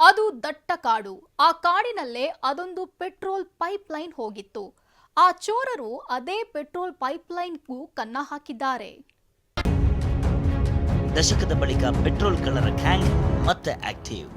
ಅದು ದಟ್ಟ ಕಾಡು. ಆ ಕಾಡಿನಲ್ಲೇ ಅದೊಂದು ಪೆಟ್ರೋಲ್ ಪೈಪ್ ಲೈನ್ ಹೋಗಿತ್ತು. ಆ ಚೋರರು ಅದೇ ಪೆಟ್ರೋಲ್ ಪೈಪ್ಲೈನ್ಗೂ ಕನ್ನ ಹಾಕಿದ್ದಾರೆ. ದಶಕದ ಬಳಿಕ ಪೆಟ್ರೋಲ್ ಕಳ್ಳರ ಗ್ಯಾಂಗ್ ಮತ್ತೆ ಆಕ್ಟಿವ್.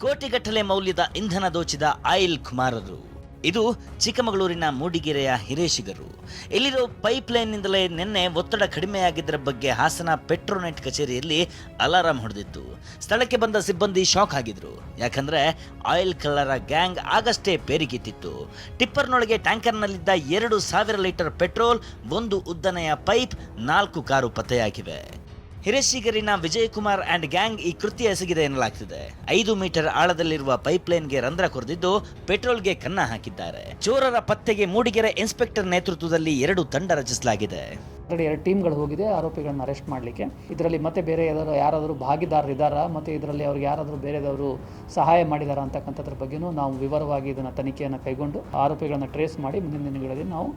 ಕೋಟಿಗಟ್ಟಲೆ ಮೌಲ್ಯದ ಇಂಧನ ದೋಚಿದ ಆಯಿಲ್ ಕುಮಾರರು. ಇದು ಚಿಕ್ಕಮಗಳೂರಿನ ಮೂಡಿಗೆರೆಯ ಹಿರೇಶಿಗರು. ಇಲ್ಲಿರೋ ಪೈಪ್ ಲೈನ್ನಿಂದಲೇ ನಿನ್ನೆ ಒತ್ತಡ ಕಡಿಮೆಯಾಗಿದ್ದರ ಬಗ್ಗೆ ಹಾಸನ ಪೆಟ್ರೋನೆಟ್ ಕಚೇರಿಯಲ್ಲಿ ಅಲಾರಾಂ ಹೊಡೆದಿತ್ತು. ಸ್ಥಳಕ್ಕೆ ಬಂದ ಸಿಬ್ಬಂದಿ ಶಾಕ್ ಆಗಿದ್ರು. ಯಾಕಂದ್ರೆ ಆಯಿಲ್ ಕಲ್ಲರ ಗ್ಯಾಂಗ್ ಆಗಷ್ಟೇ ಪೇರಿಗಿತ್ತಿತ್ತು ಟಿಪ್ಪರ್ನೊಳಗೆ ಟ್ಯಾಂಕರ್ನಲ್ಲಿದ್ದ ಎರಡು ಸಾವಿರ ಲೀಟರ್ ಪೆಟ್ರೋಲ್, ಒಂದು ಉದ್ದನೆಯ ಪೈಪ್, ನಾಲ್ಕು ಕಾರು ಪತ್ತೆಯಾಗಿವೆ. ಹಿರೇಶಿಗರಿನ ವಿಜಯಕುಮಾರ್ ಅಂಡ್ ಗ್ಯಾಂಗ್ ಈ ಕೃತ್ಯ ಎಸಗಿದೆ ಎನ್ನಲಾಗ್ತಿದೆ. ಐದು ಮೀಟರ್ ಆಳದಲ್ಲಿರುವ ಪೈಪ್ಲೈನ್ಗೆ ರಂಧ್ರ ಕೊರೆದಿದ್ದು ಪೆಟ್ರೋಲ್ಗೆ ಕನ್ನ ಹಾಕಿದ್ದಾರೆ. ಚೋರರ ಪತ್ತೆಗೆ ಮೂಡಿಗೆರೆ ಇನ್ಸ್ಪೆಕ್ಟರ್ ನೇತೃತ್ವದಲ್ಲಿ ಎರಡು ತಂಡ ರಚಿಸಲಾಗಿದೆ. ಆಲ್ರೆಡಿ ಎರಡು ಟೀಮ್ಗಳು ಹೋಗಿದೆ, ಆರೋಪಿಗಳನ್ನ ಅರೆಸ್ಟ್ ಮಾಡಲಿಕ್ಕೆ. ಇದರಲ್ಲಿ ಮತ್ತೆ ಬೇರೆ ಯಾರು ಯಾರಾದರೂ ಭಾಗಿದಾರರು ಇದ್ದಾರಾ? ಮತ್ತು ಇದರಲ್ಲಿ ಅವ್ರಿಗೆ ಯಾರಾದರೂ ಬೇರೆದವರು ಸಹಾಯ ಮಾಡಿದಾರಾ ಅಂತಕ್ಕಂಥದ್ರ ಬಗ್ಗೆನೂ ನಾವು ವಿವರವಾಗಿ ಇದನ್ನು ತನಿಖೆಯನ್ನು ಕೈಗೊಂಡು ಆರೋಪಿಗಳನ್ನು ಟ್ರೇಸ್ ಮಾಡಿ ಮುಂದಿನ ದಿನಗಳಲ್ಲಿ ನಾವು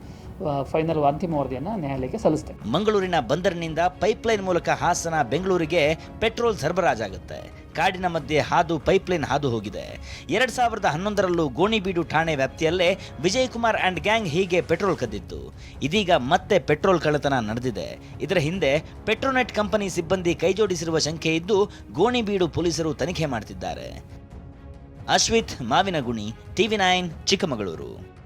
ಫೈನಲ್ ಅಂತಿಮ ವರದಿಯನ್ನು ನ್ಯಾಯಾಲಯಕ್ಕೆ ಸಲ್ಲಿಸುತ್ತೆ ಮಂಗಳೂರಿನ ಬಂದರಿನಿಂದ ಪೈಪ್ಲೈನ್ ಮೂಲಕ ಹಾಸನ ಬೆಂಗಳೂರಿಗೆ ಪೆಟ್ರೋಲ್ ಸರಬರಾಜಾಗುತ್ತೆ. ಕಾಡಿನ ಮಧ್ಯೆ ಹಾದು ಪೈಪ್ಲೈನ್ ಹಾದು ಹೋಗಿದೆ. ಎರಡ್ ಸಾವಿರದ ಹನ್ನೊಂದರಲ್ಲೂ ಗೋಣಿಬೀಡು ಠಾಣೆ ವ್ಯಾಪ್ತಿಯಲ್ಲೇ ವಿಜಯಕುಮಾರ್ ಅಂಡ್ ಗ್ಯಾಂಗ್ ಹೀಗೆ ಪೆಟ್ರೋಲ್ ಕದ್ದಿತ್ತು ಇದೀಗ ಮತ್ತೆ ಪೆಟ್ರೋಲ್ ಕಳ್ಳತನ ನಡೆದಿದೆ. ಇದರ ಹಿಂದೆ ಪೆಟ್ರೋನೆಟ್ ಕಂಪನಿ ಸಿಬ್ಬಂದಿ ಕೈಜೋಡಿಸಿರುವ ಶಂಕೆ ಇದ್ದು ಗೋಣಿಬೀಡು ಪೊಲೀಸರು ತನಿಖೆ ಮಾಡ್ತಿದ್ದಾರೆ. Ashwith, Mavinaguni, TV nine, Chikkamagaluru.